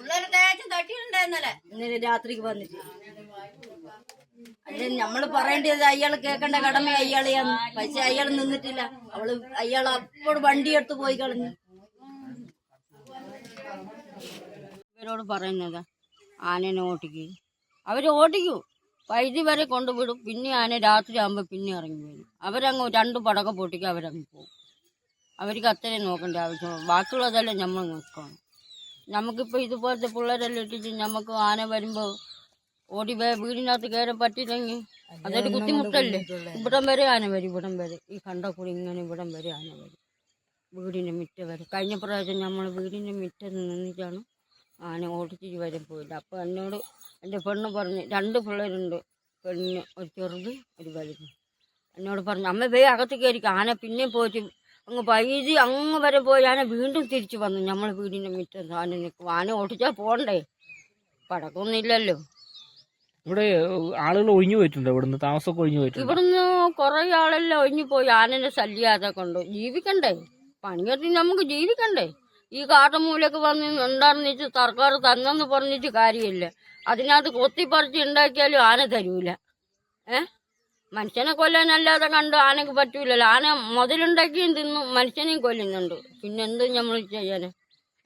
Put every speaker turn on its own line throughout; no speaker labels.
പിള്ളേരെ തേച്ച് തട്ടിയിട്ടുണ്ടായിരുന്നല്ലേ?
ഇന്നലെ രാത്രിക്ക് വന്നിട്ട്. അല്ലെ നമ്മൾ പറയേണ്ടത് അയാൾ കേൾക്കേണ്ട കടമ അയാളെയാണ് പക്ഷെ അയാൾ നിന്നിട്ടില്ല. അവൾ അയാൾ അപ്പോഴും വണ്ടി എടുത്ത് പോയി കളഞ്ഞു. ഇവരോട് പറയുന്നത് ആനേനെ ഓട്ടിക്ക്. അവർ ഓടിക്കൂ. വൈദ്യുതി വരെ കൊണ്ടുവിടും പിന്നെ ആന രാത്രി ആകുമ്പോൾ പിന്നെ ഇറങ്ങി വരും. അവരങ്ങ് രണ്ട് പടക്കം പൊട്ടിക്കും അവരങ്ങ് പോകും അവർക്ക് അത്രയും നോക്കേണ്ട ആവശ്യം. ബാക്കിയുള്ളതെല്ലാം നമ്മൾ നോക്കണം. നമുക്കിപ്പോൾ ഇതുപോലത്തെ പിള്ളേരെല്ലാം ഇട്ടിട്ട് നമുക്ക് ആന വരുമ്പോൾ ഓടി വേ വീടിനകത്ത് കയറാൻ പറ്റിയില്ലെങ്കിൽ അതൊരു ബുദ്ധിമുട്ടല്ലേ? ഇവിടം വരെ ആന വരും ഇവിടം വരെ. ഈ കണ്ട കൂടി ഇങ്ങനെ ഇവിടം വരെ ആന വരും. വീടിന്റെ മുറ്റം വരെ. കഴിഞ്ഞ പ്രാവശ്യം നമ്മൾ വീടിന്റെ മുറ്റം നിന്നിട്ടാണ് ആന ഓടിച്ചിട്ട് വരെ പോയില്ല അപ്പോൾ എന്നോട് എന്റെ പെണ്ണ് പറഞ്ഞ് രണ്ട് പിള്ളേരുണ്ട് പെണ്ണിന് ഒരു ചെറുത് ഒരു വലുത്. എന്നോട് പറഞ്ഞു അമ്മ വേ അകത്ത് കയറിക്കും ആന പിന്നെയും പോയിട്ട് അങ്ങ് വൈദ്യുതി അങ്ങ് വരെ പോയി. ഞാൻ വീണ്ടും തിരിച്ചു വന്നു. നമ്മൾ വീടിന്റെ മുറ്റം ആന നിൽക്കും. ആന ഓടിച്ചാൽ പോകണ്ടേ പടക്കൊന്നുമില്ലല്ലോ.
ഇവിടെ ആളുകൾ ഒഴിഞ്ഞു പോയിട്ടുണ്ട്. ഇവിടുന്ന് താമസമൊക്കെ ഒഴിഞ്ഞു പോയിട്ടുണ്ട്.
ഇവിടുന്ന് കുറേ ആളെല്ലാം ഒഴിഞ്ഞു പോയി. ആനന്റെ ശല്യാതെ കൊണ്ട് ജീവിക്കണ്ടേ? പണിയെത്തി നമുക്ക് ജീവിക്കണ്ടേ? ഈ കാട്ടുമൂലൊക്കെ വന്ന് ഉണ്ടായിരുന്നിട്ട് സർക്കാർ തന്നെന്ന് പറഞ്ഞിട്ട് കാര്യമില്ല. അതിനകത്ത് കൊത്തിപ്പറിച്ച് ഉണ്ടാക്കിയാലും ആന തരൂല. ഏ? മനുഷ്യനെ കൊല്ലാനല്ലാതെ കണ്ട്? ആനക്ക് പറ്റൂലല്ലോ. ആന മുതലുണ്ടാക്കിയും തിന്നും മനുഷ്യനെയും കൊല്ലുന്നുണ്ട്. പിന്നെ എന്ത് നമ്മൾ ചെയ്യാന്?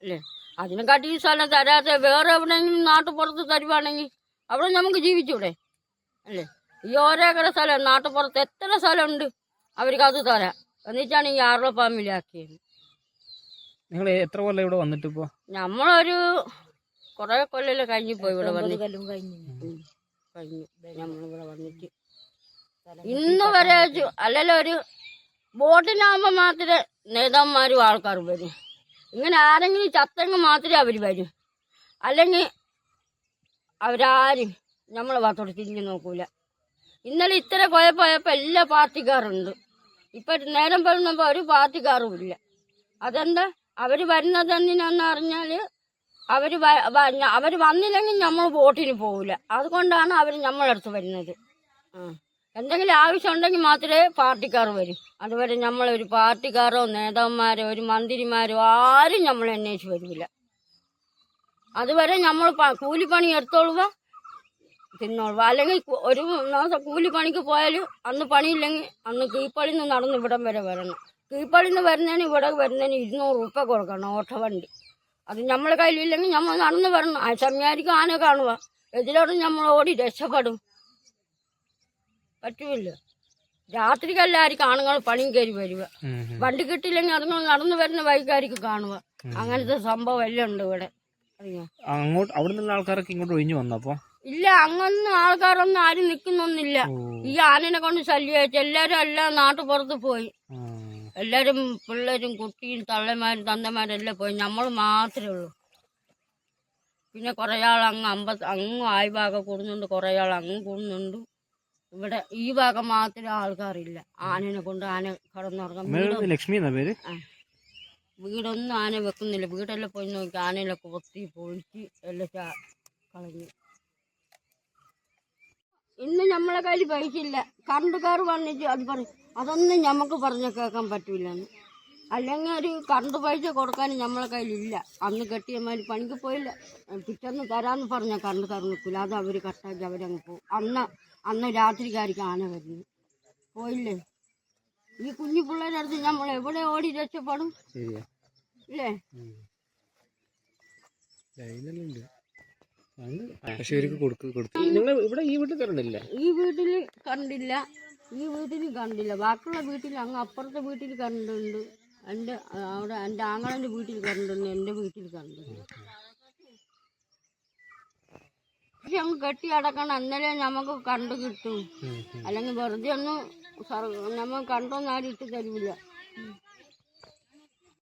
അല്ലേ? അതിനെക്കാട്ടി ഈ സ്ഥലം തരാതെ വേറെ എവിടെയെങ്കിലും നാട്ടുപുറത്ത് തരുവാണെങ്കിൽ അവിടെ നമുക്ക് ജീവിച്ചൂടെ? അല്ലേ? ഈ ഓരോക്കര സ്ഥലം നാട്ടുപുറത്ത് എത്ര സ്ഥലമുണ്ട് അവർക്ക് അത് തരാം. എന്നിട്ടാണ് ഈ ആറുള്ള ഫാമിലി ആക്കിയത്.
നിങ്ങൾ എത്ര കൊല്ലം ഇവിടെ വന്നിട്ട് ഇപ്പോ
നമ്മളൊരു കുറേ കൊല്ലം കഴിഞ്ഞു പോയി ഇവിടെ വന്നിട്ട്
കൊല്ലം കഴിഞ്ഞു.
നമ്മൾ കഴിഞ്ഞു. നമ്മളിവിടെ വന്നിട്ട്. ഇന്ന് വരെ അല്ലല്ലോ ഒരു ബോട്ടിനാകുമ്പോൾ മാത്രമേ നേതാന്മാരും ആൾക്കാരും വരും. ഇങ്ങനെ ആരെങ്കിലും ചത്തെങ്കിൽ മാത്രമേ അവർ വരും. അല്ലെങ്കിൽ അവരാരും നമ്മളെ ഭാഗത്തോട്ട് തിരിഞ്ഞു നോക്കൂല. ഇന്നലെ ഇത്ര കുഴപ്പമായപ്പോൾ എല്ലാ പാർട്ടിക്കാരുണ്ട്. ഇപ്പം നേരം പറഞ്ഞപ്പോൾ ഒരു പാർട്ടിക്കാരും ഇല്ല. അതെന്താ? അവർ വരുന്നത് എന്തിനാന്ന് അറിഞ്ഞാൽ അവർ അവർ വന്നില്ലെങ്കിൽ നമ്മൾ വോട്ടിന് പോകില്ല അതുകൊണ്ടാണ് അവർ നമ്മളടുത്ത് വരുന്നത്. ആ. എന്തെങ്കിലും ആവശ്യം ഉണ്ടെങ്കിൽ മാത്രമേ പാർട്ടിക്കാർ വരും. അതുവരെ നമ്മളൊരു പാർട്ടിക്കാരോ നേതാവന്മാരോ ഒരു മന്ത്രിമാരോ ആരും നമ്മൾ അന്വേഷിച്ച് വരില്ല അതുവരെ നമ്മൾ കൂലിപ്പണി എടുത്തോളുക തിന്നോളുക. അല്ലെങ്കിൽ ഒരു മാസം കൂലിപ്പണിക്ക് പോയാൽ അന്ന് പണിയില്ലെങ്കിൽ അന്ന് കീപ്പളിൽ നിന്ന് നടന്ന് ഇവിടം വരെ വരണം. കീപ്പളിൽ നിന്ന് വരുന്നതിന് ഇവിടെ വരുന്നതിന് ഇരുന്നൂറ് രൂപ കൊടുക്കണം ഓട്ടോ വണ്ടി അത് നമ്മളെ കയ്യിലില്ലെങ്കിൽ നമ്മൾ നടന്ന് വരണം. ആ സമയമായിരിക്കും ആന കാണുക. എതിലോട്ട് നമ്മൾ ഓടി രക്ഷപ്പെടും. പറ്റൂല രാത്രിക്കല്ലായിരിക്കും ആണുങ്ങൾ പണിയും കയറി വരിക. വണ്ടി കിട്ടിയില്ലെങ്കിൽ അതുങ്ങൾ നടന്നു വരുന്ന വൈകാരിക്ക് കാണുക. അങ്ങനത്തെ സംഭവം എല്ലാം ഉണ്ട് ഇവിടെ. അറിയോ?
അങ്ങോട്ട് അവിടെ നിന്നുള്ള ആൾക്കാരൊക്കെ ഇങ്ങോട്ട് ഒഴിഞ്ഞു വന്നപ്പോ
ഇല്ല അങ്ങൊന്നും ആൾക്കാരൊന്നും ആരും നിൽക്കുന്നൊന്നുമില്ല. ഈ ആനനെ കൊണ്ട് ശല്യമായിട്ട് എല്ലാരും എല്ലാം നാട്ടുപുറത്ത് പോയി. എല്ലാരും പിള്ളേരും കുട്ടിയും തള്ളമാരും തന്തമാരെല്ലാം പോയി. നമ്മൾ മാത്രമേ ഉള്ളൂ. പിന്നെ കുറേ ആൾ അങ്ങ് അമ്പത് അങ്ങും ആയി ഭാഗം കൂടുന്നുണ്ട് കുറേ ആൾ അങ്ങും കൂടുന്നുണ്ട്. ഇവിടെ ഈ ഭാഗം മാത്രമേ ആൾക്കാരില്ല. ആനനെ കൊണ്ട് ആന കടന്നുറങ്ങാൻ
ലക്ഷ്മി എന്നാ പേര്?
വീടൊന്നും ആന വെക്കുന്നില്ല. വീടെല്ലാം പോയി നോക്കി ആനയെല്ലാം കൊത്തി പൊളിച്ച് എല്ലാം കളഞ്ഞു. ഇന്ന് നമ്മളെ കയ്യിൽ പൈസ ഇല്ല. കറണ്ടുകാർ വന്നിട്ട് അത് പറയും അതൊന്നും നമുക്ക് പറഞ്ഞു കേൾക്കാൻ പറ്റൂലെന്ന്. അല്ലെങ്കിൽ ഒരു കറണ്ട് പൈസ കൊടുക്കാൻ നമ്മളെ കയ്യിലില്ല അന്ന് കെട്ടിയമാര് പണിക്ക് പോയില്ല. പിറ്റേന്ന് തരാന്ന് പറഞ്ഞ കറണ്ടുകാർ നിൽക്കില്ല അത് അവർ കട്ടാക്കി അവരങ്ങ് പോകും. അന്ന് അന്ന് രാത്രിക്കാർക്ക് ആന വരുന്നത്. പോയില്ലേ? ഈ കുഞ്ഞു പിള്ളേരുടെ അടുത്ത് നമ്മൾ എവിടെ ഓടി രക്ഷപ്പെടും? ഇല്ലേ?
നിങ്ങൾ ഇവിടെ ഈ വീട്ടിൽ കണ്ടില്ല
ഈ വീട്ടിൽ കണ്ടില്ല ഈ വീട്ടിൽ കണ്ടില്ല ബാക്കിയുള്ള വീട്ടിൽ അങ്ങ് അപ്പുറത്തെ വീട്ടിൽ കണ്ടുണ്ട് എന്റെ അവിടെ എന്റെ ആങ്ങളന്റെ വീട്ടിൽ കണ്ടുണ്ട് എന്റെ വീട്ടിൽ കണ്ടുണ്ട് പക്ഷെ അങ്ങ് കെട്ടി അടക്കണം എന്നാലേ നമുക്ക് കണ്ടു കിട്ടും. അല്ലെങ്കിൽ വെറുതെ ഒന്നും നമ്മൾ കണ്ടൊന്നും ആരും ഇട്ട് തരില്ല